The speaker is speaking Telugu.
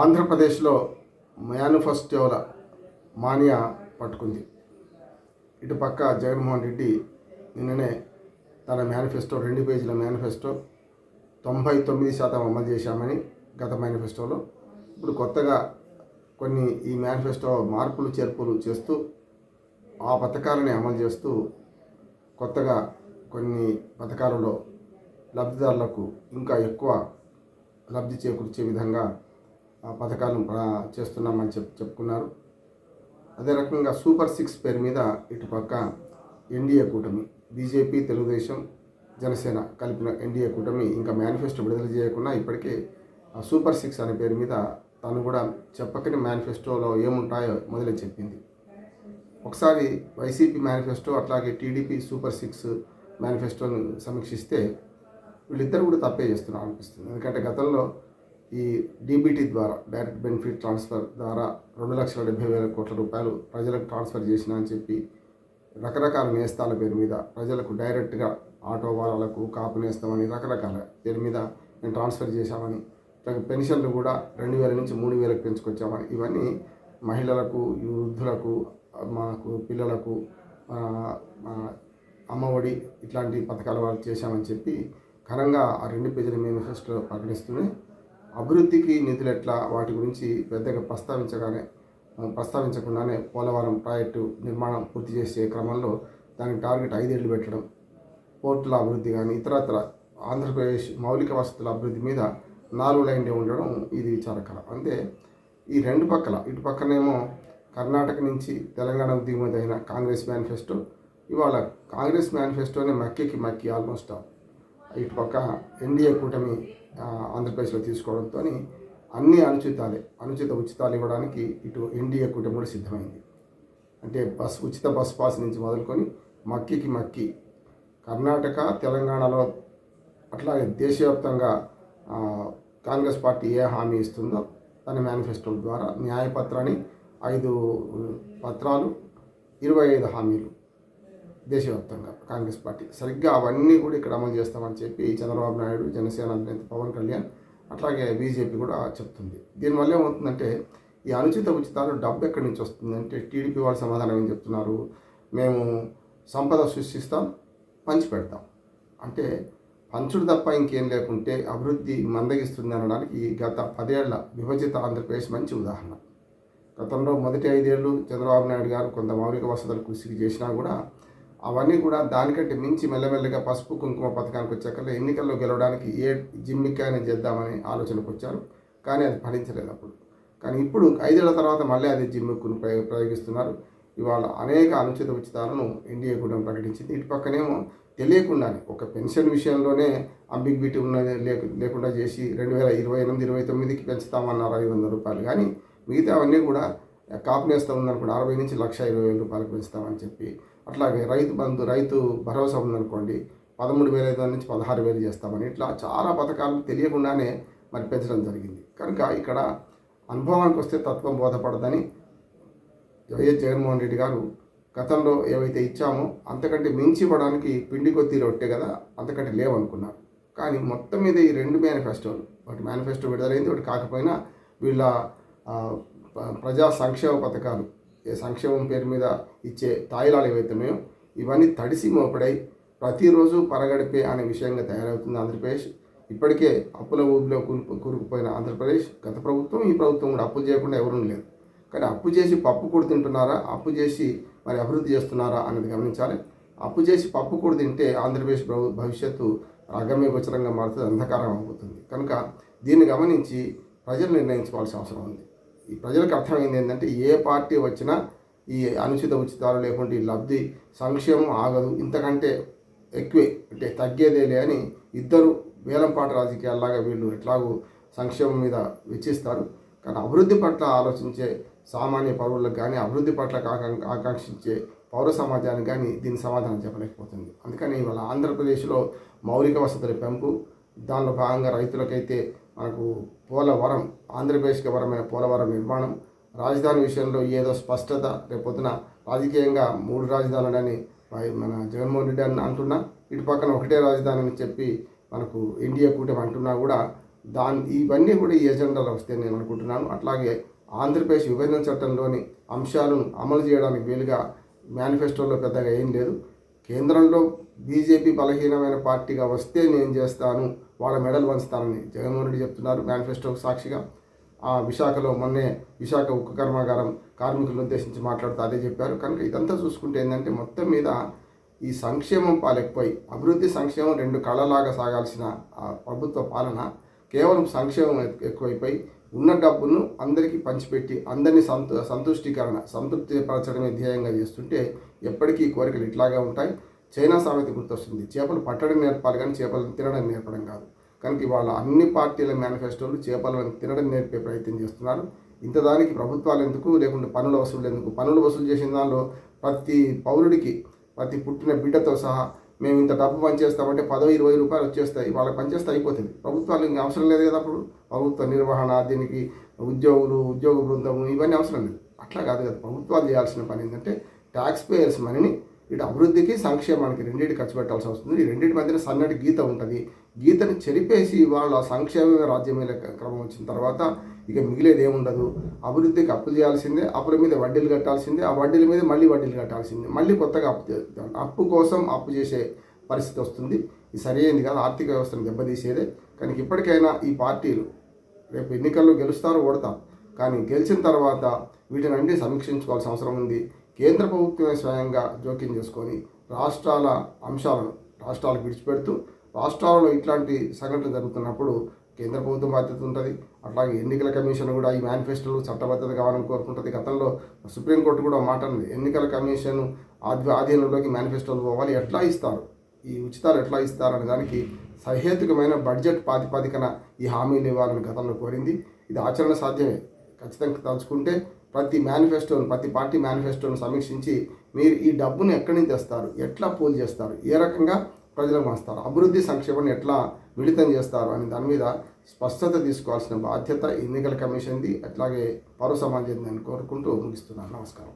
ఆంధ్రప్రదేశ్లో మేనిఫెస్టోల మానియా పట్టుకుంది. ఇటు పక్క జగన్మోహన్ రెడ్డి నిన్ననే తన మేనిఫెస్టో రెండు పేజీల మేనిఫెస్టో తొంభై తొమ్మిది శాతం అమలు చేశామని గత మేనిఫెస్టోలో. ఇప్పుడు కొత్తగా కొన్ని ఈ మేనిఫెస్టో మార్పులు చేర్పులు చేస్తూ ఆ పథకాలని అమలు చేస్తూ కొత్తగా కొన్ని పథకాలలో లబ్ధిదారులకు ఇంకా ఎక్కువ లబ్ధి చేకూర్చే విధంగా పథకాలను చేస్తున్నామని చెప్ చెప్పుకున్నారు. అదే రకంగా సూపర్ సిక్స్ పేరు మీద ఇటుపక్క ఎన్డీఏ కూటమి బీజేపీ తెలుగుదేశం జనసేన కలిపిన ఎన్డీఏ కూటమి ఇంకా మేనిఫెస్టో విడుదల చేయకుండా ఇప్పటికే ఆ సూపర్ సిక్స్ అనే పేరు మీద తను కూడా చెప్పకని మేనిఫెస్టోలో ఏముంటాయో మొదలై చెప్పింది. ఒకసారి వైసీపీ మేనిఫెస్టో అట్లాగే టీడీపీ సూపర్ సిక్స్ మేనిఫెస్టోని సమీక్షిస్తే వీళ్ళిద్దరు కూడా తప్పే చేస్తున్నారు అనిపిస్తుంది. ఎందుకంటే గతంలో ఈ డీబీటీ ద్వారా డైరెక్ట్ బెనిఫిట్ ట్రాన్స్ఫర్ ద్వారా రెండు లక్షల డెబ్బై వేల కోట్ల రూపాయలు ప్రజలకు ట్రాన్స్ఫర్ చేసిన అని చెప్పి రకరకాల నేస్తాల పేరు మీద ప్రజలకు డైరెక్ట్గా ఆటో వాళ్ళకు కాపు నేస్తామని రకరకాల పేరు మీద మేము ట్రాన్స్ఫర్ చేశామని పెన్షన్లు కూడా రెండు వేల నుంచి మూడు వేలకు పెంచుకొచ్చామని ఇవన్నీ మహిళలకు వృద్ధులకు మాకు పిల్లలకు అమ్మఒడి ఇట్లాంటి పథకాలు వాళ్ళు చేశామని చెప్పి ఘనంగా ఆ రెండు పేజీల మేనిఫెస్టో ప్రకటిస్తూనే అభివృద్ధికి నిధులు ఎట్లా వాటి గురించి పెద్దగా ప్రస్తావించగానే ప్రస్తావించకుండానే పోలవరం ప్రాజెక్టు నిర్మాణం పూర్తి చేసే క్రమంలో దానికి టార్గెట్ ఐదేళ్ళు పెట్టడం పోర్టుల అభివృద్ధి కానీ ఇతరత్ర ఆంధ్రప్రదేశ్ మౌలిక వసతుల అభివృద్ధి మీద నాలుగు లైన్లు ఉండడం ఇది విచారకరం. అంటే ఈ రెండు పక్కల ఇటు పక్కనేమో కర్ణాటక నుంచి తెలంగాణకు దిగుమతి అయిన కాంగ్రెస్ మేనిఫెస్టో ఇవాళ కాంగ్రెస్ మేనిఫెస్టోనే మక్కికి మక్కి ఆల్మోస్ట్ ఇటు పక్క ఎన్డీఏ కూటమి ఆంధ్రప్రదేశ్లో తీసుకోవడంతో అన్ని అనుచితాలే అనుచిత ఉచితాలు ఇవ్వడానికి ఇటు ఎన్డీఏ కూటమి కూడా సిద్ధమైంది. అంటే బస్ ఉచిత బస్ పాస్ నుంచి మొదలుకొని మక్కికి మక్కి కర్ణాటక తెలంగాణలో అట్లాగే దేశవ్యాప్తంగా కాంగ్రెస్ పార్టీ ఏ హామీ ఇస్తుందో తన మేనిఫెస్టో ద్వారా న్యాయపత్రాన్ని ఐదు పత్రాలు ఇరవై ఐదు హామీలు దేశవ్యాప్తంగా కాంగ్రెస్ పార్టీ. సరిగ్గా అవన్నీ కూడా ఇక్కడ అమలు చేస్తామని చెప్పి చంద్రబాబు నాయుడు జనసేన అధినేత పవన్ కళ్యాణ్ అట్లాగే బీజేపీ కూడా చెప్తుంది. దీనివల్ల ఏమవుతుందంటే ఈ అనుచిత ఉచితాలు డబ్బు ఎక్కడి నుంచి వస్తుందంటే టీడీపీ వాళ్ళు సమాధానం ఏం చెప్తున్నారు? మేము సంపద సృష్టిస్తాం పంచి పెడతాం. అంటే పంచుడు తప్ప ఇంకేం లేకుంటే అభివృద్ధి మందగిస్తుంది అనడానికి గత పదేళ్ళ విభజిత ఆంధ్రప్రదేశ్ మంచి ఉదాహరణ. గతంలో మొదటి ఐదేళ్ళు చంద్రబాబు నాయుడు గారు కొంత మౌలిక వసతులు కృషి చేసినా కూడా అవన్నీ కూడా దానికంటే మించి మెల్లమెల్లగా పసుపు కుంకుమ పథకానికి వచ్చాక ఎన్నికల్లో గెలవడానికి ఏ జిమ్మికాయని చేద్దామని ఆలోచనకు వచ్చారు. కానీ అది ఫలించలేదు అప్పుడు. కానీ ఇప్పుడు ఐదేళ్ళ తర్వాత మళ్ళీ అదే జిమ్మిక్కును ప్రయోగ ప్రయోగిస్తున్నారు. ఇవాళ అనేక అనుచిత ఉచితాలను ఎన్డీఏ కూడా ప్రకటించింది. ఇటు పక్కనేమో తెలియకుండానే ఒక పెన్షన్ విషయంలోనే అంబిగ్విటీ ఉన్నది లేక లేకుండా చేసి రెండు వేల ఇరవై ఎనిమిది ఇరవై తొమ్మిదికి పెంచుతామన్నారు ఐదు వందల రూపాయలు. కానీ మిగతా అవన్నీ కూడా కాపు నేస్తా ఉందనుకోండి అరవై నుంచి లక్ష ఇరవై వేల రూపాయలకు పెంచుతామని చెప్పి అట్లాగే రైతు బంధు రైతు భరోసా ఉందనుకోండి పదమూడు వేల ఐదు నుంచి పదహారు వేలు చేస్తామని ఇట్లా చాలా పథకాలు తెలియకుండానే మరి పెంచడం జరిగింది. కనుక ఇక్కడ అనుభవానికి వస్తే తత్వం బోధపడదని వైఎస్ జగన్మోహన్ రెడ్డి గారు గతంలో ఏవైతే ఇచ్చామో అంతకంటే మించి ఇవ్వడానికి పిండి కొద్ది రొట్టె కదా అంతకంటే లేవనుకున్నారు. కానీ మొత్తం మీద ఈ రెండు మేనిఫెస్టోలు ఒకటి మేనిఫెస్టో విడుదలైంది ఒకటి కాకపోయినా వీళ్ళ ప్రజా సంక్షేమ పథకాలు సంక్షేమం పేరు మీద ఇచ్చే తాయిలాలు ఏవైతే ఉన్నాయో ఇవన్నీ తడిసి మోపడై ప్రతిరోజు పరగడిపే అనే విషయంగా తయారవుతుంది ఆంధ్రప్రదేశ్. ఇప్పటికే అప్పుల ఊబిలో కూరుకు కూరుకుపోయిన ఆంధ్రప్రదేశ్. గత ప్రభుత్వం ఈ ప్రభుత్వం కూడా అప్పులు చేయకుండా ఎవరూ లేదు కానీ అప్పు చేసి పప్పు కూడా తింటున్నారా? అప్పు చేసి మరి అభివృద్ధి చేస్తున్నారా అనేది గమనించాలి. అప్పు చేసి పప్పు కూడా తింటే ఆంధ్రప్రదేశ్ ప్రభు భవిష్యత్తు అగమ్య గోచరంగా మారుతుంది అంధకారం అవుతుంది. కనుక దీన్ని గమనించి ప్రజలు నిర్ణయించుకోవాల్సిన అవసరం ఉంది. ఈ ప్రజలకు అర్థమైంది ఏంటంటే ఏ పార్టీ వచ్చినా ఈ అనుచిత ఉచితాలు లేకుంటే ఈ లబ్ధి సంక్షేమం ఆగదు. ఇంతకంటే ఎక్కువే అంటే తగ్గేదేలే అని ఇద్దరు వేలంపాట రాజకీయాల్లాగా వీళ్ళు ఎట్లాగూ సంక్షేమం మీద వెచ్చిస్తారు. కానీ అభివృద్ధి పట్ల ఆలోచించే సామాన్య పౌరులకు కానీ అభివృద్ధి పట్ల ఆకాంక్షించే పౌర సమాజానికి కానీ దీని సమాధానం చెప్పలేకపోతుంది. అందుకని ఇవాళ ఆంధ్రప్రదేశ్లో మౌలిక వసతుల పెంపు దానిలో భాగంగా రైతులకైతే మనకు పోలవరం ఆంధ్రప్రదేశ్కి వరమైన పోలవరం నిర్మాణం రాజధాని విషయంలో ఏదో స్పష్టత రేపొద్దున రాజకీయంగా మూడు రాజధానులని మన జగన్మోహన్ రెడ్డి అని అంటున్నా ఇటు పక్కన ఒకటే రాజధాని అని చెప్పి మనకు ఇండియా కూటమి అంటున్నా కూడా దాని ఇవన్నీ కూడా ఈ ఎజెండాలో వస్తే నేను అనుకుంటున్నాను. అట్లాగే ఆంధ్రప్రదేశ్ విభజన చట్టంలోని అంశాలను అమలు చేయడానికి వీలుగా మేనిఫెస్టోలో పెద్దగా ఏం లేదు. కేంద్రంలో బీజేపీ బలహీనమైన పార్టీగా వస్తే నేను చేస్తాను వాళ్ళ మెడల్ వంచుతారని జగన్మోహన్ రెడ్డి చెప్తున్నారు. మేనిఫెస్టోకు సాక్షిగా. ఆ విశాఖలో మొన్నే విశాఖ ఉక్కు కర్మాగారం కార్మికులను ఉద్దేశించి మాట్లాడుతూ అదే చెప్పారు. కనుక ఇదంతా చూసుకుంటే ఏంటంటే మొత్తం మీద ఈ సంక్షేమం పాలెక్కువై అభివృద్ధి సంక్షేమం రెండు కళ్ళలాగా సాగాల్సిన ఆ ప్రభుత్వ పాలన కేవలం సంక్షేమం ఎక్కువైపోయి ఉన్న డబ్బును అందరికీ పంచిపెట్టి అందరినీ సంతు సంతుష్టీకరణ సంతృప్తిపరచడమే ధ్యేయంగా చేస్తుంటే ఎప్పటికీ ఈ కోరికలు ఇట్లాగే ఉంటాయి. చైనా సామెత గుర్తొస్తుంది. చేపలు పట్టడం నేర్పాలి కానీ చేపలను తినడం నేర్పడం కాదు. కనుక ఇవాళ అన్ని పార్టీల మేనిఫెస్టోలు చేపలను తినడం నేర్పే ప్రయత్నం చేస్తున్నారు. ఇంత దానికి ప్రభుత్వాలు ఎందుకు లేకుంటే పనులు వసూలు ఎందుకు? పనులు వసూలు చేసిన దానిలో ప్రతి పౌరుడికి ప్రతి పుట్టిన బిడ్డతో సహా మేము ఇంత డబ్బు పనిచేస్తామంటే పదో ఇరవై రూపాయలు వచ్చేస్తాయి. వాళ్ళకి పనిచేస్తే అయిపోతుంది. ప్రభుత్వాలు ఇంకా అవసరం లేదు కదా అప్పుడు? ప్రభుత్వ నిర్వహణ దీనికి ఉద్యోగులు ఉద్యోగ బృందము ఇవన్నీ అవసరం లేదు. అట్లా కాదు కదా. ప్రభుత్వాలు చేయాల్సిన పని ఏంటంటే ట్యాక్స్ పేయర్స్ మనీని ఇటు అభివృద్ధికి సంక్షేమానికి రెండింటి ఖర్చు పెట్టాల్సి వస్తుంది ఈ రెండింటి మధ్యన సన్నటి గీత ఉంటుంది. గీతని చెరిపేసి వాళ్ళ సంక్షేమ రాజ్యమే క్రమం వచ్చిన తర్వాత ఇక మిగిలేది ఏముండదు. అభివృద్ధికి అప్పు చేయాల్సిందే అప్పుల మీద వడ్డీలు కట్టాల్సిందే ఆ వడ్డీల మీద మళ్ళీ వడ్డీలు కట్టాల్సిందే. మళ్ళీ కొత్తగా అప్పు అప్పు కోసం అప్పు చేసే పరిస్థితి వస్తుంది. ఇది సరైనది కాదు. ఆర్థిక వ్యవస్థను దెబ్బతీసేదే. కానీ ఇప్పటికైనా ఈ పార్టీలు రేపు ఎన్నికల్లో గెలుస్తారు ఓడతారు. కానీ గెలిచిన తర్వాత వీటిని అన్ని సమీక్షించుకోవాల్సిన అవసరం ఉంది. కేంద్ర ప్రభుత్వమే స్వయంగా జోక్యం చేసుకొని రాష్ట్రాల అంశాలను రాష్ట్రాలకు విడిచిపెడుతూ రాష్ట్రాలలో ఇట్లాంటి సంఘటనలు జరుగుతున్నప్పుడు కేంద్ర ప్రభుత్వం బాధ్యత ఉంటుంది. అట్లాగే ఎన్నికల కమిషన్ కూడా ఈ మేనిఫెస్టోలు చట్టబద్ధత కావాలని కోరుకుంటుంది. గతంలో సుప్రీంకోర్టు కూడా ఒక మాట ఎన్నికల కమిషన్ ఆధ్వ ఆధీనంలోకి మేనిఫెస్టోలు పోవాలి ఎట్లా ఇస్తారు? ఈ ఉచితాలు ఎట్లా ఇస్తారు దానికి సహేతుకమైన బడ్జెట్ ప్రాతిపదికన ఈ హామీలు ఇవ్వాలని గతంలో కోరింది. ఇది ఆచరణ సాధ్యమే. ఖచ్చితంగా తలుచుకుంటే ప్రతి మేనిఫెస్టోను ప్రతి పార్టీ మేనిఫెస్టోను సమీక్షించి మీరు ఈ డబ్బును ఎక్కడి నుంచి తెస్తారు? ఎట్లా పోల్ చేస్తారు? ఏ రకంగా ప్రజలకు పంచుతారు? అభివృద్ధి సంక్షేమాన్ని ఎట్లా మిళితం చేస్తారు? అనే దాని మీద స్పష్టత తీసుకోవాల్సిన బాధ్యత ఎన్నికల కమిషన్ది అట్లాగే పౌర సమాజం అని కోరుకుంటూ ముగిస్తున్నాను. నమస్కారం.